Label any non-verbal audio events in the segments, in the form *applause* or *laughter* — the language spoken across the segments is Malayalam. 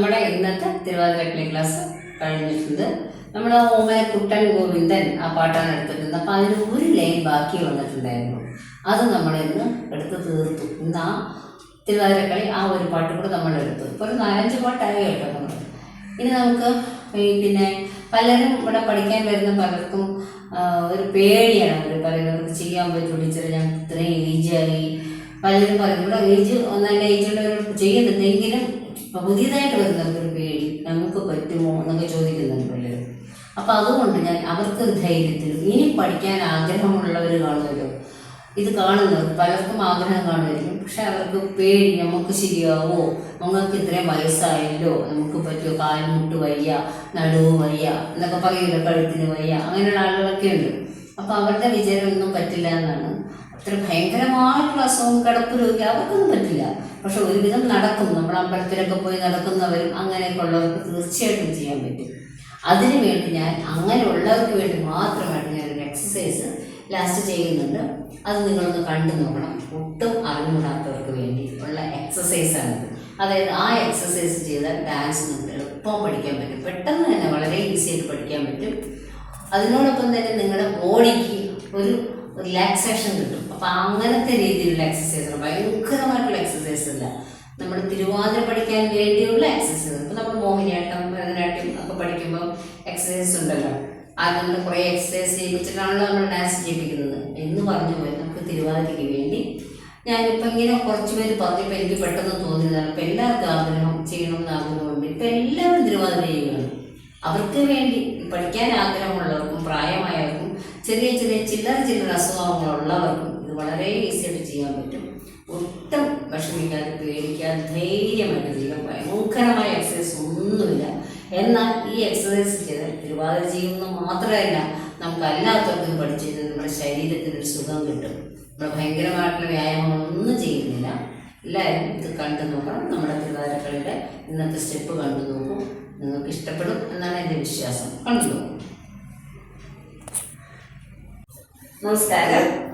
നമ്മുടെ ഇന്നത്തെ തിരുവാതിരക്കളി ക്ലാസ് കഴിഞ്ഞിട്ടുണ്ട്. നമ്മൾ ഓമന കുട്ടൻ ഗോവിന്ദൻ ആ പാട്ടാണ് എടുത്തിട്ടുണ്ട് അപ്പം അതിന് ഒരു ലൈൻ ബാക്കി വന്നിട്ടുണ്ടായിരുന്നു. അത് നമ്മൾ ഇന്ന് എടുത്ത് തീർത്തു. ഇന്ന് ആ തിരുവാതിരക്കളി ആ ഒരു പാട്ട് കൂടെ നമ്മൾ എടുത്തു. ഇപ്പോൾ ഒരു നാലഞ്ച് പാട്ടായി കേട്ടോ നമ്മൾ. ഇനി നമുക്ക് പിന്നെ പലരും ഇവിടെ പഠിക്കാൻ വരുന്ന പലർക്കും ആ, ഒരു പേടിയാണ്. അവർ പറയുന്നത് ചെയ്യാൻ പറ്റുള്ളൂ ടീച്ചർ ഞാൻ ഇത്രയും ഏജായി പലരും പറയും ഇവിടെ ഏജ് ഒന്നല്ല ഉള്ളവർ ചെയ്യുന്നുണ്ടെങ്കിലും ഇപ്പൊ പുതിയതായിട്ട് വരുന്നവർക്ക് ഒരു പേടി. നമുക്ക് പറ്റുമോ? എന്നൊക്കെ ചോദിക്കുന്നുണ്ട് പലരും അപ്പം അതുകൊണ്ട് ഞാൻ അവർക്ക് ധൈര്യത്തിൽ ഇനി പഠിക്കാൻ ആഗ്രഹമുള്ളവർ കാണുമല്ലോ. ഇത് കാണുന്നവർ പലർക്കും ആഗ്രഹം കാണുമായിരിക്കും. പക്ഷെ അവർക്ക് പേടി നമുക്ക് ശരിയാവോ? നമുക്ക് ഇത്രയും വയസ്സായല്ലോ. നമുക്ക് പറ്റുമോ? കാൽമുട്ട് വയ്യ നടുവ് വയ്യ എന്നൊക്കെ പറയുമല്ലോ കഴുത്തിന് വയ്യ. അങ്ങനെയുള്ള ആളുകളൊക്കെ ഉണ്ട്. അപ്പൊ അവരുടെ വിചാരമൊന്നും പറ്റില്ല എന്നാണ്. അത്ര ഭയങ്കരമായിട്ടുള്ള അസുഖം കിടപ്പ് രോഗി അവർക്കൊന്നും പറ്റില്ല. പക്ഷെ ഒരുവിധം നടക്കും നമ്മൾ അമ്പലത്തിലൊക്കെ പോയി നടക്കുന്നവരും അങ്ങനെയൊക്കെ ഉള്ളവർക്ക് തീർച്ചയായിട്ടും ചെയ്യാൻ പറ്റും. അതിനു വേണ്ടി ഞാൻ അങ്ങനെയുള്ളവർക്ക് വേണ്ടി മാത്രമായിട്ട് ഒരു എക്സസൈസ് ലാസ്റ്റ് ചെയ്യുന്നുണ്ട്. അത് നിങ്ങളൊന്ന് കണ്ടു നോക്കണം. ഒട്ടും അറിഞ്ഞുകൂടാത്തവർക്ക് വേണ്ടി ഉള്ള എക്സസൈസാണിത് അതായത് ആ എക്സസൈസ് ചെയ്താൽ ഡാൻസ് നിങ്ങൾക്ക് എളുപ്പം പഠിക്കാൻ പറ്റും. പെട്ടെന്ന് തന്നെ വളരെ ഈസി ആയിട്ട് പഠിക്കാൻ പറ്റും. അതിനോടൊപ്പം തന്നെ നിങ്ങളുടെ ബോഡിക്ക് ഒരു റിലാക്സേഷൻ കിട്ടും. അപ്പം അങ്ങനത്തെ രീതിയിലുള്ള എക്സസൈസ് ഭയങ്കരമായിട്ടുള്ള എക്സസൈസ് അല്ല. നമ്മൾ തിരുവാതിര പഠിക്കാൻ വേണ്ടിയുള്ള എക്സസൈസ് ഇപ്പം നമ്മൾ മോഹിനിയാട്ടം ഭരതനാട്യം ഒക്കെ പഠിക്കുമ്പോൾ എക്സസൈസ് ഉണ്ടല്ലോ. അത് നമ്മൾ കുറേ എക്സസൈസ് ചെയ്യിപ്പിച്ചിട്ടാണല്ലോ നമ്മൾ ഡാൻസ് ചെയ്യിപ്പിക്കുന്നത്. എന്ന് പറഞ്ഞു പോയി. നമുക്ക് തിരുവാതിരയ്ക്ക് വേണ്ടി. ഞാനിപ്പോൾ ഇങ്ങനെ കുറച്ച് പേര് പറഞ്ഞപ്പോൾ എനിക്ക് പെട്ടെന്ന് തോന്നിയതാണ്. ഇപ്പം എല്ലാവർക്കും ആഗ്രഹം ചെയ്യണമെന്ന് ആഗ്രഹമുണ്ട്. ഇപ്പം എല്ലാവരും തിരുവാതിര ചെയ്യുകയാണ്. അവർക്ക് വേണ്ടി പഠിക്കാൻ ആഗ്രഹമുള്ളവർക്കും പ്രായമായവർക്കും ചെറിയ ചെറിയ ചില്ലറ ചില്ലറ അസുഖങ്ങളുള്ളവർക്കും വളരെ ഈസി ആയിട്ട് ചെയ്യാൻ പറ്റും. ഒട്ടും വിഷമിക്കാതെ പേടിക്കാതെ ധൈര്യമായിട്ട് ചെയ്യാൻ ഭയങ്കരമായ എക്സസൈസ് ഒന്നുമില്ല. എന്നാൽ ഈ എക്സസൈസ് ചെയ്താൽ തിരുവാതിര ചെയ്യുന്നു മാത്രമല്ല നമുക്ക് അല്ലാത്തവർക്കും പഠിച്ചു കഴിഞ്ഞാൽ നമ്മുടെ ശരീരത്തിന് ഒരു സുഖം കിട്ടും. നമ്മൾ ഭയങ്കരമായിട്ടുള്ള വ്യായാമങ്ങളൊന്നും ചെയ്യുന്നില്ല. എല്ലാവരും ഇത് കണ്ടു നോക്കണം. നമ്മുടെ തിരുവാതിരക്കളിയുടെ ഇന്നത്തെ സ്റ്റെപ്പ് കണ്ടു നോക്കും. നിങ്ങൾക്ക് ഇഷ്ടപ്പെടും എന്നാണ് എന്റെ വിശ്വാസം. കണ്ടു നോക്കും. നമസ്കാരം.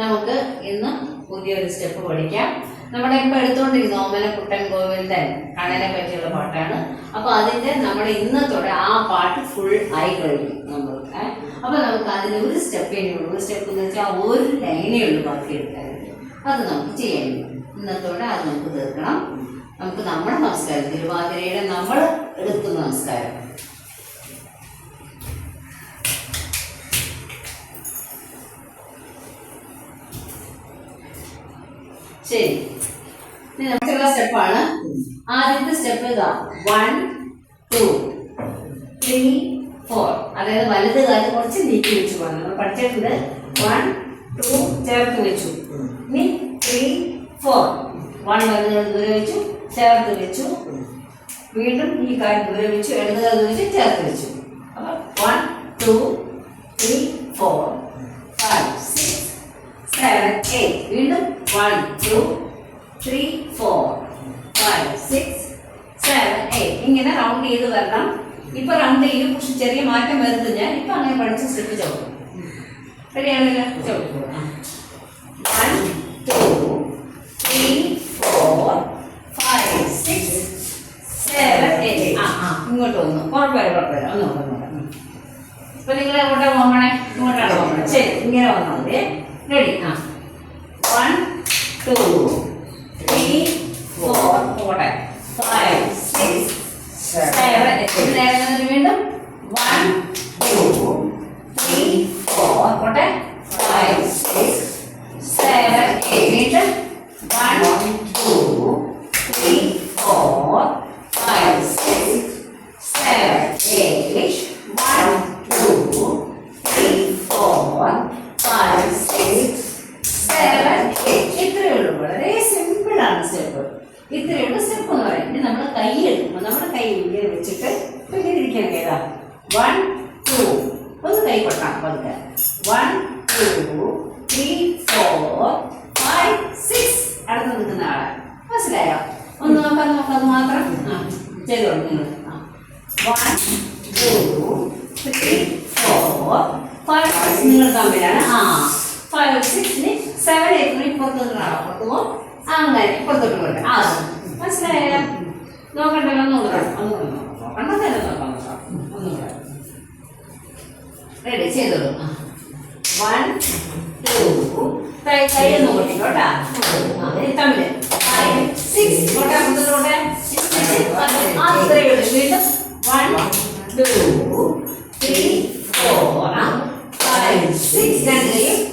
നമുക്ക് ഇന്ന് പുതിയൊരു സ്റ്റെപ്പ് പഠിക്കാം. നമ്മുടെ ഇപ്പൊ എടുത്തുകൊണ്ടിരിക്കുന്ന ഓമന കുട്ടൻ ഗോവിന്ദൻ കണ്ണനെ പറ്റിയുള്ള പാട്ടാണ്. അപ്പൊ അതിന്റെ നമ്മുടെ ഇന്നത്തോടെ ആ പാട്ട് ഫുൾ ആയി കഴിഞ്ഞു നമ്മൾ ഏഹ് അപ്പൊ നമുക്ക് അതിന് ഒരു സ്റ്റെപ്പേ ഉള്ളൂ. ഒരു സ്റ്റെപ്പ് എന്ന് വെച്ചാൽ ഒരു ലൈനേ ഉള്ളൂ ബാക്കി എടുക്കാൻ. അത് നമുക്ക് ചെയ്യാൻ ഇന്നത്തോടെ അത് നമുക്ക് തീർക്കണം. നമുക്ക് നമ്മുടെ നമസ്കാരം തിരുവാതിരയുടെ നമ്മൾ എടുക്കുന്ന നമസ്കാരം ശരി. നമുക്കുള്ള സ്റ്റെപ്പാണ് ആദ്യത്തെ സ്റ്റെപ്പ് ഇതാ. വൺ ടു ത്രീ ഫോർ അതായത് വലത് കാലം കുറച്ച് നീക്കി വെച്ചു പോകണം. നമ്മൾ പഠിച്ചിട്ടുണ്ട് വൺ ടു ചേർത്ത് വെച്ചു. ഇനി ത്രീ ഫോർ വൺ വലത് കാലം ദൂരെ വെച്ചു ചേർത്ത് വെച്ചു. വീണ്ടും ഈ കാര്യം ദൂരെ വെച്ചു ഇടത് കാലം വെച്ച് ചേർത്ത് വെച്ചു. അപ്പൊ one two three four five six seven eight വീണ്ടും one two three four five six seven eight ഇങ്ങനെ റൗണ്ട് ചെയ്ത് വരണം. ഇപ്പൊ റൗണ്ട് ചെയ്യും. പക്ഷെ ചെറിയ മാറ്റം വരുന്നത് ഞാൻ ഇപ്പൊ അങ്ങനെ പഠിച്ച് സ്ലിപ്പ് ചവിട്ടും. എയ്റ്റ് ആ ആ ഇങ്ങോട്ട് വന്നു. കുഴപ്പമില്ല കുഴപ്പമില്ല. ഒന്ന് ഇപ്പൊ നിങ്ങൾ എങ്ങോട്ടാണ് പോകണേ? ഇങ്ങോട്ടാണ് പോകണേ? ശരി ഇങ്ങനെ വന്നാൽ മതി. റെഡി ആ. വൺ ടു ത്രീ ഫോർ പോട്ടെ ഫൈവ് സിക്സ് സെവൻ വീണ്ടും? വൺ ടു ത്രീ ഫോർ പോട്ടെ five six seven eight one two three four five six seven, eight, one, two, three, four, five, six, seven, eight. ഇത്രയേ ഉള്ളൂ വളരെ സിമ്പിൾ ആണ് സ്റ്റെപ്പ് ഇത്രയേ ഉള്ളൂ സ്റ്റെപ്പ് എന്ന് പറയുന്നത് ഇനി നമ്മൾ കൈ എടുക്കുമ്പോൾ നമ്മുടെ കൈ ഇങ്ങനെ വെച്ചിട്ട് ഇപ്പൊ ഇങ്ങനെ ഇരിക്കണം ഏതാ വൺ ടു ഒന്ന് കൈ കൊട്ടാം പതുക്കെ one two three four five six അടുത്ത് നിൽക്കുന്ന ആളെ മനസ്സിലായോ ഒന്ന് നോക്കാം നോക്കാം മാത്രം ആ ചെയ്തോളൂ നിങ്ങൾ ആ one two three four five six നിങ്ങൾ ആ. ഫൈവ് സിക്സിന് സെവൻ എയ്റ്റിന് ഇപ്പുറത്തോട്ടാണ് പുറത്തു പോകും അങ്ങനെ ഇപ്പുറത്തോട്ട് പോട്ടെ ആ മനസ്സിലായോ? നോക്കണ്ടല്ലോ നോക്കണം ഒന്നുകൂടെ നോക്കാം. കണ്ണത്തന്നെ നോക്കാം. നോക്കാം. ഒന്നുകൂടെ റെഡി ചെയ്തോളൂ വൺ ടു കൈ കൈ ഒന്ന് കൊട്ടിക്കോട്ടാ തമിഴ് സിക്സ് കോട്ടെ മുതലോട്ടെ അത്രയേ ഉള്ളൂ. വീണ്ടും One, two, three, four, five, six, and eight.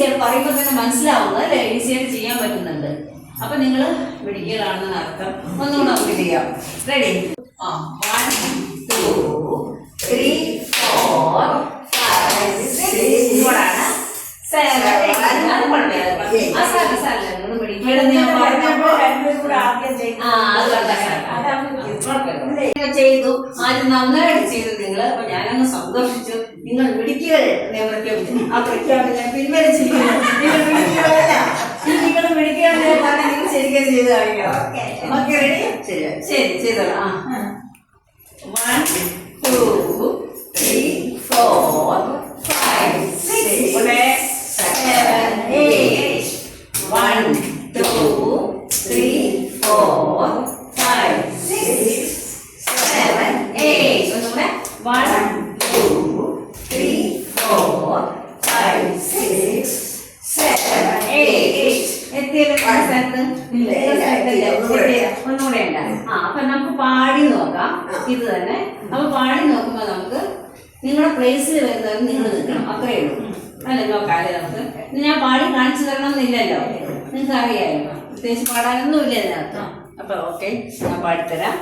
Easy ആയിട്ട് പറയുമ്പോൾ തന്നെ മനസ്സിലാവുന്നത് അല്ലേ? ഈസി ആയിട്ട് ചെയ്യാൻ പറ്റുന്നുണ്ട്. അപ്പൊ നിങ്ങൾ മിടിക്കലാണെന്ന് അർത്ഥം. ഒന്നുകൂടെ നമുക്ക് ചെയ്യാം. റെഡി ആ one two three four five six ഇങ്ങോട്ടാണ് സെവൻ അത് കുഴപ്പമില്ല. ആ സാറില്ല സാറില്ല നിങ്ങൾ മിടിക്കലെന്ന് ഞാൻ പറഞ്ഞപ്പോൾ ആ, അത് കുഴപ്പമില്ല. ഇങ്ങനെ ചെയ്തു. ആദ്യം നന്നായിട്ട് ചെയ്തു നിങ്ങൾ അപ്പൊ ഞാനങ്ങ് സന്തോഷിച്ചു നിങ്ങൾ മിടിക്കുക ഞാൻ പ്രഖ്യാപിച്ചു ആ പ്രഖ്യാപനം പിൻവലിച്ചിരിക്കുന്നു നിങ്ങൾ മിടിക്കുകയല്ല നിങ്ങൾ ശരിക്കും ചെയ്ത് കാണിക്കണം. ഓക്കെ. റെഡി ശരി. ശരി ചെയ്തോളാം. ആ. One two three four five six seven eight one two three four five six seven eight ഒന്നുകൂടെ one two three four five six seven eight എത്തിയല്ലോ സ്ഥലത്ത് ഒന്നുകൂടെ ഉണ്ട് ആ അപ്പൊ നമുക്ക് പാടി നോക്കാം ഇത് തന്നെ. അപ്പൊ പാടി നോക്കുമ്പോ നമുക്ക് നിങ്ങളുടെ പ്ലേസിൽ വരുന്നത് നിങ്ങൾ നിൽക്കണം. അത്രേ ഉള്ളൂ. അല്ലേ നോക്കാല്ലേ നമുക്ക്? ഞാൻ പാടി കാണിച്ചു തരണം എന്നില്ലല്ലോ നിങ്ങൾക്ക് അറിയാമല്ലോ പ്രത്യേകിച്ച് പാടാനൊന്നും ഇല്ല എന്നർത്ഥം അപ്പൊ ഓക്കെ ഞാൻ പാടിത്തരാം.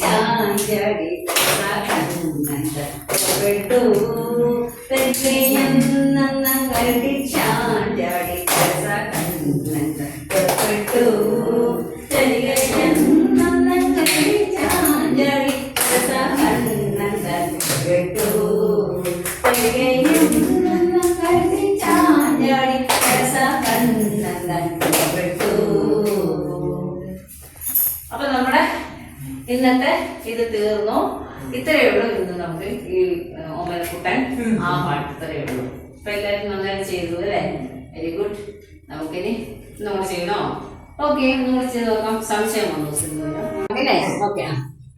ചാഞ്ചടി ഇന്നത്തെ ഇത് തീർന്നു. ഇത്രയേ ഉള്ളൂ ഇന്ന് നമുക്ക് ഈ ഓമനക്കുട്ടൻ ആ പാട്ട് ഇത്രയേ ഉള്ളൂ. അപ്പൊ എല്ലാവരും നന്നായി ചെയ്തു അല്ലേ? വെരി ഗുഡ് നമുക്കിനി നമ്മൾ ചെയ്യണോ? ഓക്കെ നമ്മൾ ചെയ്ത് നോക്കാം. സംശയം വന്നു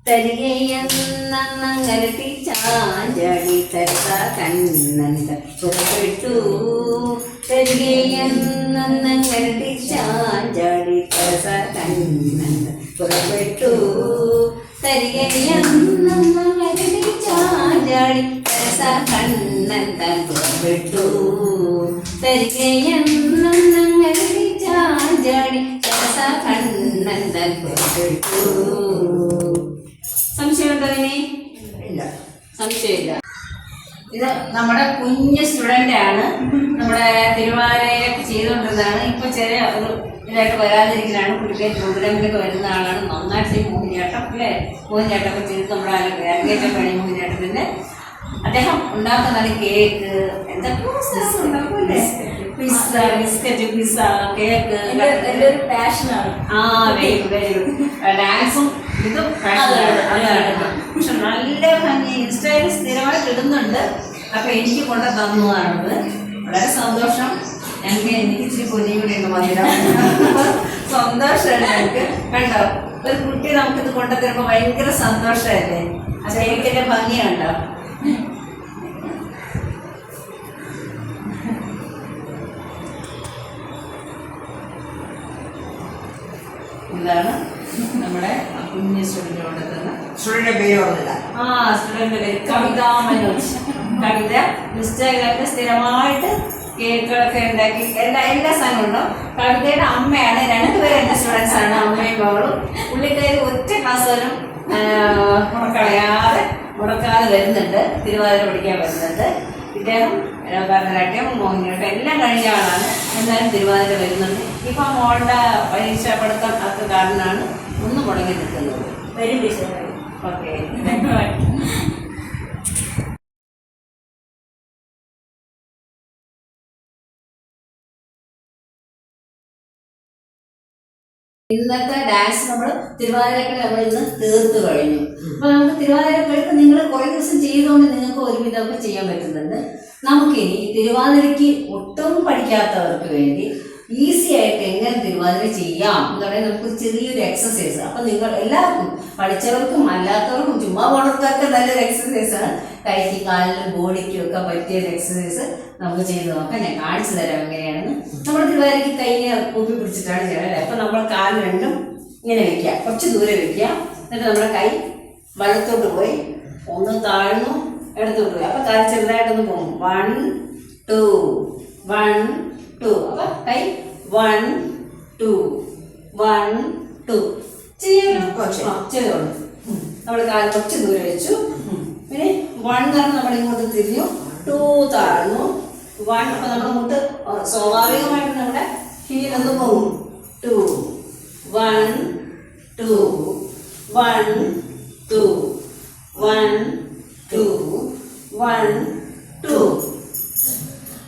തരികയെന്നങ്ങരട്ടി ചാഞ്ചടി തരസ കണ്ണന്ത പുറപ്പെട്ടു തരികയെന്നങ്ങരട്ടി ചാഞ്ചടി തരസ കണ്ണന്ത പുറപ്പെട്ടു തരികയെന്നങ്ങരട്ടി ചാഞ്ചടി തരസ കണ്ണന്ത പുറപ്പെട്ടു തരികയെന്നങ്ങരട്ടി ചാഞ്ചടി തരസ കണ്ണന്ത പുറപ്പെട്ടു സംശയമുണ്ടോ ഇനി ഇല്ല. സംശയമില്ല. ഇത് നമ്മുടെ കുഞ്ഞ് സ്റ്റുഡന്റ് ആണ്. നമ്മുടെ തിരുവാലയൊക്കെ ചെയ്തുകൊണ്ടിരുന്നതാണ്. ഇപ്പൊ ചെറിയ ഒരു ഇതായിട്ട് വരാതിരിക്കലാണ് പുള്ളിക്കാരി പ്രോഗ്രാമിലൊക്കെ വരുന്ന ആളാണ്. നന്നായിട്ട് ചെയ്യും മോഹിനിയാട്ടം അല്ലേ? മോഹിനിയാട്ടമൊക്കെ ചെയ്ത് നമ്മുടെ അരങ്ങേറ്റം കഴിഞ്ഞ മോഹിനിയാട്ടത്തിന്റെ അദ്ദേഹം ഉണ്ടാക്കുന്നതാണ് കേക്ക് എന്തൊക്കെയോ പിസ്സ ബിസ്ക്കറ്റ് പിസ്സ കേക്ക് എന്റെ ഒരു പാഷനാണ്. ആ വെരി വെരി ഗുഡ് ഡാൻസും ഇതും അതാണ്, അതാണ് പക്ഷെ നല്ല ഭംഗി ഇൻസ്റ്റയിൽ സ്ഥിരമായിട്ട് ഇടുന്നുണ്ട്. അപ്പൊ എനിക്ക് കൊണ്ടു തന്നതാണത് വളരെ സന്തോഷം. ഞങ്ങൾക്ക് എനിക്ക് ഇച്ചിരി കൂടി ഉണ്ട് മധുരം. സന്തോഷമാണ് ഞങ്ങൾക്ക്. കണ്ടോ? ഒരു കുട്ടി നമുക്കിത് കൊണ്ടുതരുമ്പോ ഭയങ്കര സന്തോഷമല്ലേ ആ കേക്കിന്റെ ഭംഗി ഇതാണ് നമ്മുടെ കുഞ്ഞ് സ്റ്റുഡന്റ് കൊണ്ടെത്തുന്ന സ്റ്റുഡന്റ് പേര് പറഞ്ഞില്ല ആ സ്റ്റുഡന്റ് പേര് കവിതാ മനോജ്. കവിത ഇൻസ്റ്റാഗ്രാമിൽ സ്ഥിരമായിട്ട് കേക്കുകളൊക്കെ ഉണ്ടാക്കി. എല്ലാ എല്ലാ ഉണ്ടോ? കവിതയുടെ അമ്മയാണ്. രണ്ടുപേരും എന്റെ സ്റ്റുഡൻസ് ആണ്. അമ്മയും മകളും പുള്ളിക്കാരി ഒറ്റ ക്ലാസ് വരും. ആ, മുടക്കളയാതെ മുടക്കാതെ വരുന്നുണ്ട്. തിരുവാതിര പഠിക്കാൻ വരുന്നുണ്ട്. ഇദ്ദേഹം ഭരതനാട്യം മോഹിനിയാട്ടം എല്ലാം കഴിഞ്ഞ ആളാണ്. എന്നാലും തിരുവാതിര വരുന്നുണ്ട്. ഇപ്പം മോളുടെ പരീക്ഷ പഠിത്തം ഒക്കെ കാരണമാണ് ഒന്ന് മുടങ്ങി നിൽക്കുന്നത്. ഓക്കെ. *laughs* ഇന്നത്തെ ഡാൻസ് നമ്മൾ തിരുവാതിരക്കളി നമ്മൾ ഇന്ന് തീർത്തു കഴിഞ്ഞു. അപ്പൊ നമുക്ക് തിരുവാതിരക്കളിക്ക് നിങ്ങൾ കുറെ ദിവസം ചെയ്തുകൊണ്ട് നിങ്ങൾക്ക് ഒരുവിധമൊക്കെ ചെയ്യാൻ പറ്റുന്നുണ്ട്. നമുക്കിനി തിരുവാതിരയ്ക്ക് ഒട്ടും പഠിക്കാത്തവർക്ക് വേണ്ടി ഈസി ആയിട്ട് എങ്ങനെ തിരുവാതിര ചെയ്യാം എന്ന് പറയുന്നത് നമുക്ക് ചെറിയൊരു എക്സസൈസ് അപ്പൊ നിങ്ങൾ എല്ലാവർക്കും പഠിച്ചവർക്കും അല്ലാത്തവർക്കും ചുമ്മാ പോണവർക്കൊക്കെ നല്ലൊരു എക്സസൈസ് ആണ്. കൈക്ക് കാലിനും ബോഡിക്കും ഒക്കെ പറ്റിയ ഒരു എക്സസൈസ് നമുക്ക് ചെയ്ത് നോക്കാം. ഞാൻ കാണിച്ചു തരാം എങ്ങനെയാണെന്ന്. നമ്മൾ തിരുവാതിരയ്ക്ക് കൈ ഇങ്ങനെ കൂപ്പി പിടിച്ചിട്ടാണ് ചെയ്യണത് അപ്പൊ നമ്മൾ കാൽ രണ്ടും ഇങ്ങനെ വെക്കുക. കുറച്ച് ദൂരെ വെക്കുക. എന്നിട്ട് നമ്മുടെ കൈ വലത്തോട്ട് പോയി. ഒന്ന് താഴ്ന്നു ഇടത്തോട്ട് പോയി. അപ്പൊ കാൽ ചെറുതായിട്ടൊന്ന് പോകും. വൺ ടു വൺ ടു അപ്പൊ കൈ വൺ ടു വൺ ടു ചെയ്യണം കുറച്ച്. ചെയ്തോളൂ. നമ്മൾ കാൽ കുറച്ച് ദൂരെ വെച്ചു. പിന്നെ വൺ കാരണം നമ്മൾ ഇങ്ങോട്ട് തിരിഞ്ഞു. ടു താഴ്ന്നു വൺ അപ്പൊ നമ്മൾ മുട്ട് സ്വാഭാവികമായിട്ട് നമ്മുടെ ഹീൽ ഒന്ന് പോകും. Two one two one two one two one two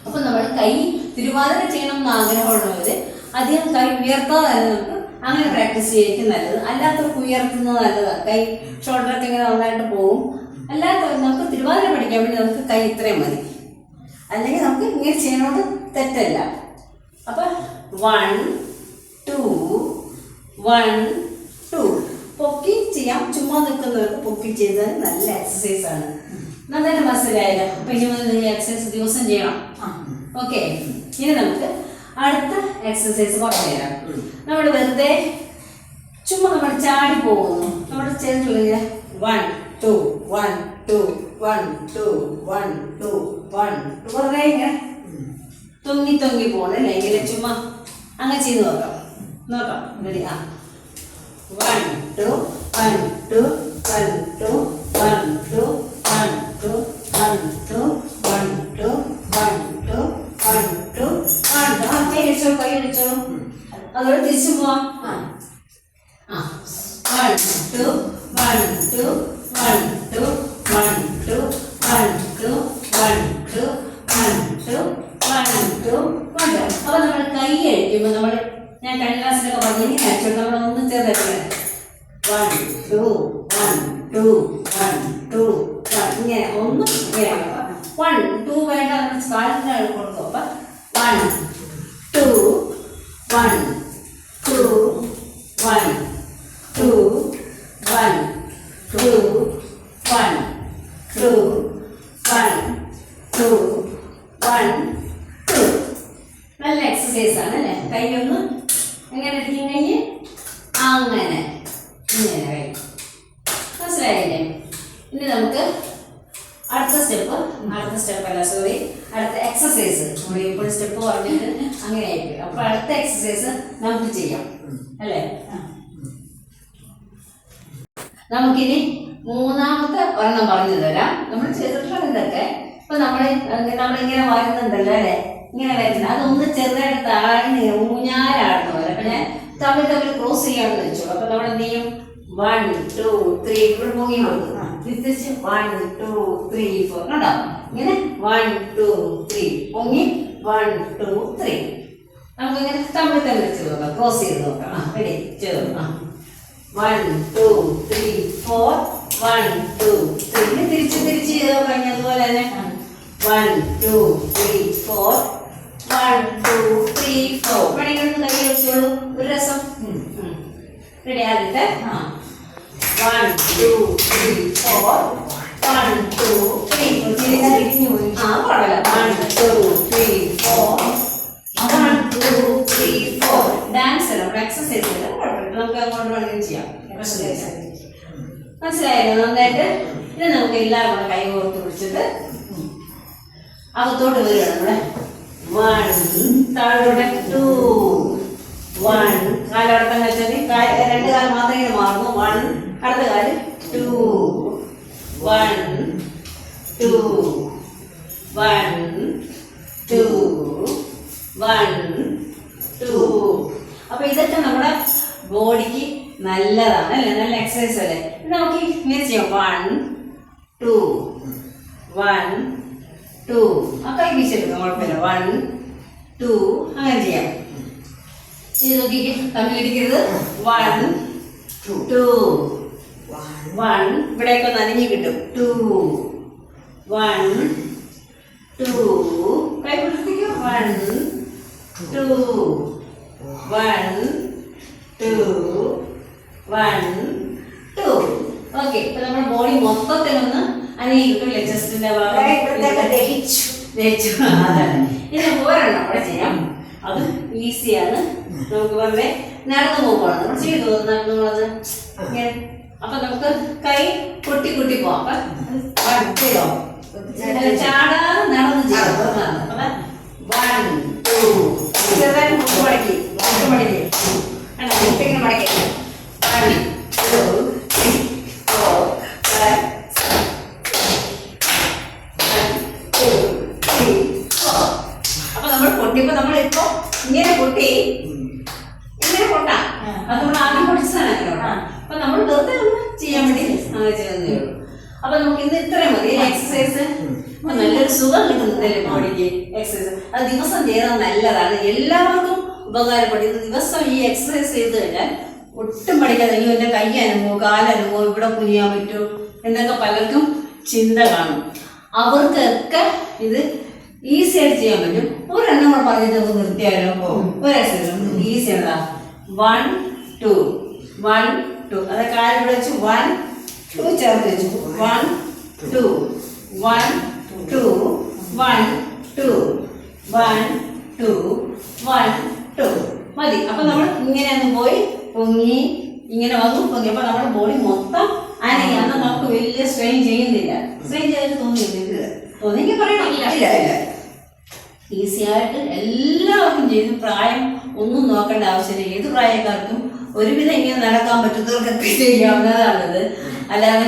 അപ്പൊ നമ്മൾ കൈ തിരുവാതിര ചെയ്യണം എന്ന് ആഗ്രഹമുള്ളവര് അധികം കൈ ഉയർത്താതെ തന്നെ നമുക്ക് അങ്ങനെ പ്രാക്ടീസ് ചെയ്യിക്കും നല്ലത്. അല്ലാത്തവർക്ക് ഉയർത്തുന്നത് നല്ലതാണ് കൈ ഷോൾഡറൊക്കെ ഇങ്ങനെ നന്നായിട്ട് പോകും. അല്ലാത്തവർ നമുക്ക് തിരുവാതിര പഠിക്കാൻ വേണ്ടി നമുക്ക് കൈ ഇത്രയും മതി. അല്ലെങ്കിൽ നമുക്ക് ഇങ്ങനെ ചെയ്യണമെന്ന് തെറ്റല്ല. അപ്പൊ വൺ ടു വൺ ടു പൊക്കി ചെയ്യാം. ചുമ്മാ നിൽക്കുന്നവർക്ക് പൊക്കി ചെയ്താൽ നല്ല എക്സസൈസ് ആണ്. നന്നായിട്ട് മനസ്സിലായാലും അപ്പൊ ഇനി മുതൽ നിങ്ങൾ എക്സസൈസ് ദിവസം ചെയ്യണം. ഓക്കെ ഇനി നമുക്ക് അടുത്ത എക്സസൈസ് പറഞ്ഞുതരാം നമ്മൾ വെറുതെ ചുമ്മാ നമ്മൾ ചാടി പോകുന്നു. നമ്മുടെ ചേർത്തുള്ള one two one two one two one two one two വെറുതെ ഇങ്ങനെ തൊങ്ങി തൊങ്ങി പോണല്ലേ ഇങ്ങനെ ചുമ്മാ അങ്ങനെ ചെയ്ത് നോക്കാം. നോക്കാം. റെഡി ആ. One two one two one two one ഇങ്ങനെ ഒന്ന് ഇങ്ങനെ വൺ ടു വേണ്ട നമ്മൾ കാലിന്റെ കൊടുക്കും അപ്പൊ one two one two one two one two one two one two one two നല്ല എക്സസൈസ് ആണ് അല്ലേ കൈ ഒന്ന് എങ്ങനെ എടുക്കും കഴിഞ്ഞ് അങ്ങനെ ഇങ്ങനെ കൈ മനസ്സിലായില്ലേ ഇനി നമുക്ക് അടുത്ത സ്റ്റെപ്പ് അടുത്ത സ്റ്റെപ്പ് അല്ല സോറി അടുത്ത എക്സസൈസ് നമ്മൾ ഇപ്പോൾ സ്റ്റെപ്പ് പറഞ്ഞിട്ട് അങ്ങനെ ആയിപ്പോയി അപ്പൊ അടുത്ത എക്സസൈസ് നമുക്ക് ചെയ്യാം. അല്ലേ? നമുക്കിനി മൂന്നാമത്തെ ഒരെണ്ണം പറഞ്ഞു തരാം. നമ്മൾ ചെയ്തിട്ടുള്ള ഇതൊക്കെ. ഇപ്പൊ നമ്മൾ നമ്മളിങ്ങനെ വരുന്നുണ്ടല്ലോ അല്ലെ? ഇങ്ങനെ വരുന്നത് അതൊന്ന് ചെറുതായിട്ട് താഴ്ന്ന് ഊഞ്ഞാലാടുന്ന പോലെ. അപ്പൊ ഞാൻ തമ്മിൽ തമ്മിൽ ക്രോസ് ചെയ്യാമെന്ന് വെച്ചു. അപ്പൊ നമ്മൾ എന്ത് ചെയ്യും? വൺ ടു ത്രീ ഇവിടെ പൊങ്ങി കൊടുക്കും തിരിച്ച് വൺ ടു ത്രീ ഫോർ കണ്ടോ? ഇങ്ങനെ വൺ ടു ത്രീ പൊങ്ങി വൺ ടു ത്രീ നമുക്ക് ഇങ്ങനെ തമ്മിൽ തമ്മിൽ വെച്ച് നോക്കാം. ക്രോസ് ചെയ്ത് നോക്കാം. റെഡി നോക്കാം one two three four one two three തിരിച്ച് തിരിച്ച് ചെയ്തോ അതുപോലെ തന്നെ. One two three four one two three four ഒന്ന് കൈ വെച്ചോളൂ. ഒരു രസം. റെഡി ആദ്യത്തെ? ആ. One two three four one two three ആ കുഴപ്പമില്ല one two three four one two three four dance അല്ല നമ്മുടെ എക്സസൈസ് അല്ല കുഴപ്പമില്ല നമുക്ക് അങ്ങോട്ട് ചെയ്യാം. പ്രശ്നമില്ല മനസ്സിലായല്ലോ നന്നായിട്ട്? ഇത് നമുക്ക് എല്ലാവരും കൈ കോർത്ത് പിടിച്ചിട്ട് അകത്തോട്ട് വരികയാണ് നമ്മുടെ വൺ താഴോടെ ടു വൺ കാലടക്കം വെച്ചാൽ രണ്ട് കാലം മാത്രമേ മാറുന്നു. വൺ അടുത്ത കാൽ two one two one two one അപ്പൊ ഇതൊക്കെ നമ്മുടെ ബോഡിക്ക് നല്ലതാണ് അല്ലേ? നല്ല എക്സസൈസ് അല്ലേ? നമുക്ക് ഇങ്ങനെ ചെയ്യാം. വൺ ടു വൺ ടു ആ കൈ കുഴപ്പമില്ല. വൺ ടു അങ്ങനെ ചെയ്യാം. ഇത് നോക്കിക്കേ തമ്മിലിരിക്കരുത് വൺ ടു വൺ ഇവിടെയൊക്കെ നനഞ്ഞു കിട്ടും. ടു വൺ ടു കൈ കൊടുത്തിരിക്കും one two one two one two okay ഇപ്പൊ നമ്മുടെ ബോഡി മൊത്തത്തിൽ ഒന്ന് കിട്ടില്ല ചെസ്റ്റിന്റെ ദഹിച്ചു. ദഹിച്ചു. ഇത് ഒരെണ്ണം കൂടെ ചെയ്യാം. അത് ഈസിയാണ്. നമുക്ക് വെറുതെ നടന്നു പോകണം നമ്മൾ ചെയ്തു നടന്നുള്ളത്. അപ്പൊ നമുക്ക് കൈ കൊട്ടി കൊട്ടി പോവാം. അപ്പൊ ചാടാതെ നടന്നു ചെയ്യാം വൺ ടു ചെറുതായിട്ട് മുട്ട് മടക്കി മുട്ട് മടക്കി ആണോ മുട്ടിങ്ങനെ മടക്കി one two three four five അപ്പൊ നമ്മൾ പൊട്ടിയപ്പോ നമ്മൾ ഇപ്പൊ ഇങ്ങനെ പൊട്ടി ഇങ്ങനെ പൊട്ടാ അത് നമ്മൾ ആദ്യം പൊട്ടിച്ചതാണ് അങ്ങനെ അപ്പൊ നമ്മൾ വെറുതെ ഒന്ന് ചെയ്യാൻ വേണ്ടി അങ്ങനെ ചെയ്യുന്നേ ഉള്ളൂ അപ്പൊ നമുക്ക് ഇന്ന് ഇത്രയും മതി എക്സസൈസ് നല്ലൊരു സുഖം കിട്ടുന്നില്ലേ ബോഡിക്ക് എക്സസൈസ് അത് ദിവസം ചെയ്താൽ നല്ലതാണ് എല്ലാവർക്കും ഉപകാരപ്പെടും ഇത് ദിവസം ഈ എക്സസൈസ് ചെയ്ത് കഴിഞ്ഞാൽ ഒട്ടും പഠിക്കാതെ അയ്യോ എന്റെ കൈ അനുഭവം കാലനുഭവം ഇവിടെ കുനിയാൻ പറ്റും എന്നൊക്കെ പലർക്കും ചിന്ത കാണും. അവർക്കൊക്കെ ഇത് ഈസി ആയിട്ട് ചെയ്യാൻ പറ്റും. ഒരെണ്ണം കൂടെ പറഞ്ഞിട്ട് നമുക്ക് നിർത്തിയാലോ? ഒരു എക്സസൈസ് ഈസി ആണ് വൺ ടു വൺ ടു അത് കാര്യം ഇവിടെ വെച്ച് വൺ ടു ചേർത്ത് വെച്ചു. One two one two one two one two one two മതി. അപ്പൊ നമ്മൾ ഇങ്ങനെ ഒന്ന് പോയി പൊങ്ങി ഇങ്ങനെ വന്നു പൊങ്ങി. അപ്പൊ നമ്മുടെ ബോഡി മൊത്തം അനങ്ങി. അന്ന് നമുക്ക് വലിയ സ്ട്രെയിൻ ചെയ്യുന്നില്ല. സ്ട്രെയിൻ ചെയ്തിട്ട് തോന്നിയില്ല തോന്നിയെങ്കിൽ ഇല്ല. ഇല്ല ഈസി ആയിട്ട് എല്ലാവർക്കും ചെയ്ത് പ്രായം ഒന്നും നോക്കേണ്ട ആവശ്യമില്ല. ഏത് പ്രായക്കാർക്കും ഒരുവിധം ഇങ്ങനെ നടക്കാൻ പറ്റുന്നവർക്കൊക്കെ ചെയ്യാവുന്നതാണത് അല്ലാതെ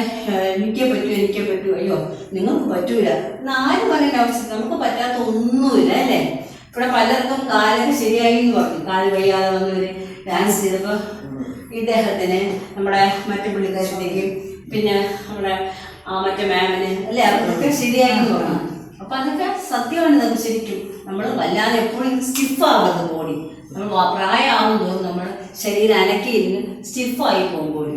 എനിക്ക് പറ്റൂ എനിക്ക് പറ്റൂ. അയ്യോ നിങ്ങൾക്ക് പറ്റൂല. ആരും പറയേണ്ട ആവശ്യം. നമുക്ക് പറ്റാത്ത ഒന്നുമില്ല അല്ലേ? ഇവിടെ പലർക്കും കാലൊക്കെ ശരിയായി എന്ന് പറഞ്ഞു. കാൽ വയ്യാതെ വന്നവര്. ഡാൻസ് ചെയ്തപ്പോൾ ഇദ്ദേഹത്തിന് നമ്മുടെ മറ്റു പുള്ളിക്കാരത്തേക്കും പിന്നെ നമ്മുടെ ആ മറ്റേ മാമിന് അല്ലേ അവർക്കൊക്കെ ശരിയായി എന്ന് പറഞ്ഞു അപ്പൊ അതൊക്കെ സത്യമാണ് നമുക്ക് ശരിക്കും. നമ്മൾ വല്ലാതെ എപ്പോഴും സ്റ്റിഫ് ആവുന്നത് ബോഡി നമ്മൾ പ്രായമാവും തോറും നമ്മൾ ശരീരം അനക്കിയിരുന്ന് സ്റ്റിഫായി പോകും ബോഡി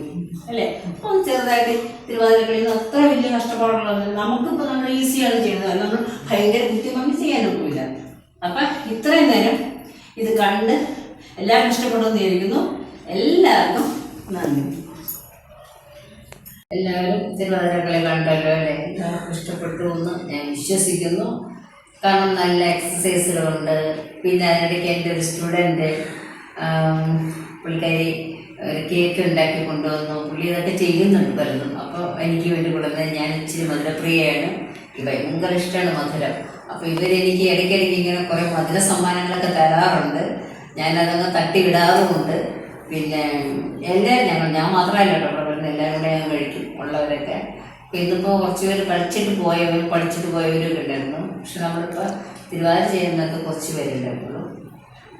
അല്ലേ? അപ്പം ചെറുതായിട്ട് തിരുവാതിരക്കളിയിൽ നിന്ന് അത്ര വലിയ കഷ്ടപ്പാടുകളൊന്നും നമുക്കിപ്പോൾ നമ്മൾ ഈസിയാണ് ചെയ്യുന്നത്. നമ്മൾ ഭയങ്കര ബുദ്ധിമുട്ട് ചെയ്യാനൊന്നുമില്ല. അപ്പം ഇത്രയും നേരം ഇത് കണ്ട് എല്ലാവരും ഇഷ്ടപ്പെടുമെന്ന് വിചാരിക്കുന്നു എല്ലാവർക്കും നന്ദി. എല്ലാവരും തിരുവാതിരക്കളെ കണ്ടല്ലോ അല്ലേ? എല്ലാവർക്കും ഇഷ്ടപ്പെട്ടു എന്ന് ഞാൻ വിശ്വസിക്കുന്നു. കാരണം നല്ല എക്സസൈസുകളുണ്ട് പിന്നെ അതിനിടയ്ക്ക് എന്റെ ഒരു സ്റ്റുഡന്റ് പുള്ളിക്കാരി ഒരു കേക്ക് ഉണ്ടാക്കി കൊണ്ടുവന്നു. പുള്ളി ഇതൊക്കെ ചെയ്യുന്നുണ്ട് പലതും. അപ്പോൾ എനിക്ക് വേണ്ടി കൊണ്ടുവന്നത് ഞാൻ ഇച്ചിരി മധുരപ്രിയയാണ്. ഭയങ്കര ഇഷ്ടമാണ് മധുരം. അപ്പോൾ ഇവരെനിക്ക് ഇടയ്ക്കിടയ്ക്ക് ഇങ്ങനെ കുറേ മധുര സമ്മാനങ്ങളൊക്കെ തരാറുണ്ട്. ഞാനതങ്ങ് തട്ടി വിടാറുമുണ്ട് പിന്നെ എല്ലാവരും ഞങ്ങൾ ഞാൻ മാത്രമല്ല കേട്ടോ വരുന്ന എല്ലാവരും കൂടെ ഞാൻ കഴിക്കും ഉള്ളവരൊക്കെ. അപ്പം ഇതിപ്പോൾ കുറച്ച് പേര് കളിച്ചിട്ട് പോയവർ പഠിച്ചിട്ട് പോയവരൊക്കെ ഉണ്ടായിരുന്നു. പക്ഷെ നമ്മളിപ്പോൾ തിരുവാതിര ചെയ്യുന്നതൊക്കെ കുറച്ച് പേരുണ്ടായിരുന്നുള്ളൂ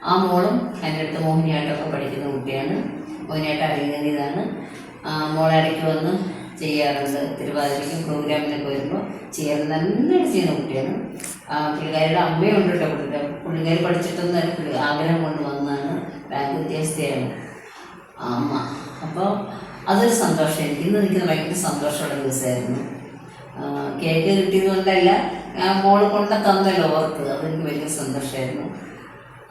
ആ മോളും എന്റെ അടുത്ത് മോഹിനിയാട്ടമൊക്കെ പഠിക്കുന്ന കുട്ടിയാണ്. മോഹിനിയാട്ടം അറിയുന്നതാണ് മോളെ ഇടയ്ക്ക് വന്ന് ചെയ്യാറുണ്ട്. തിരുവാതിരയ്ക്കും പ്രോഗ്രാമിനൊക്കെ വരുമ്പോൾ ചെയ്യാറ് നല്ല ചെയ്യുന്ന കുട്ടിയാണ്. പുള്ളിക്കാരിയുടെ അമ്മയുണ്ട് കേട്ടോ കുട്ടികൾ പുള്ളിക്കാരി പഠിച്ചിട്ടൊന്നും അല്ല. ആഗ്രഹം കൊണ്ട് വന്നതാണ്. ബാങ്ക് ഉദ്യോഗസ്ഥയാണ്. അമ്മ. അപ്പോൾ അതൊരു സന്തോഷം. എനിക്ക് ഇന്ന് നിൽക്കുന്ന ഭയങ്കര സന്തോഷമുള്ള ദിവസമായിരുന്നു. കേക്ക് കിട്ടിയതുകൊണ്ടല്ല മോൾ കൊണ്ട തന്നല്ലോ ഓർക്ക്. അതെനിക്ക് വലിയ സന്തോഷമായിരുന്നു.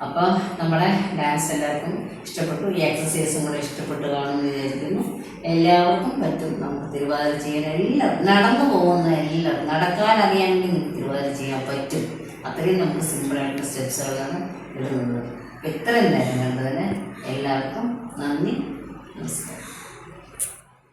അപ്പോൾ നമ്മുടെ ഡാൻസ് എല്ലാവർക്കും ഇഷ്ടപ്പെട്ടു. ഈ എക്സസൈസും കൂടെ ഇഷ്ടപ്പെട്ട് കാണുമെന്ന് വിചാരിക്കുന്നു. എല്ലാവർക്കും പറ്റും നമുക്ക് തിരുവാതിര ചെയ്യാൻ. എല്ലാം നടന്നു പോകുന്ന എല്ലാം നടക്കാൻ അറിയാമെങ്കിൽ നിങ്ങൾക്ക് തിരുവാതിര ചെയ്യാൻ പറ്റും. അത്രയും നമുക്ക് സിമ്പിളായിട്ടുള്ള സ്റ്റെപ്സുകളാണ് ഇടുന്നത് ഇത്രയും നേരം കണ്ടതിന് എല്ലാവർക്കും നന്ദി. നമസ്കാരം.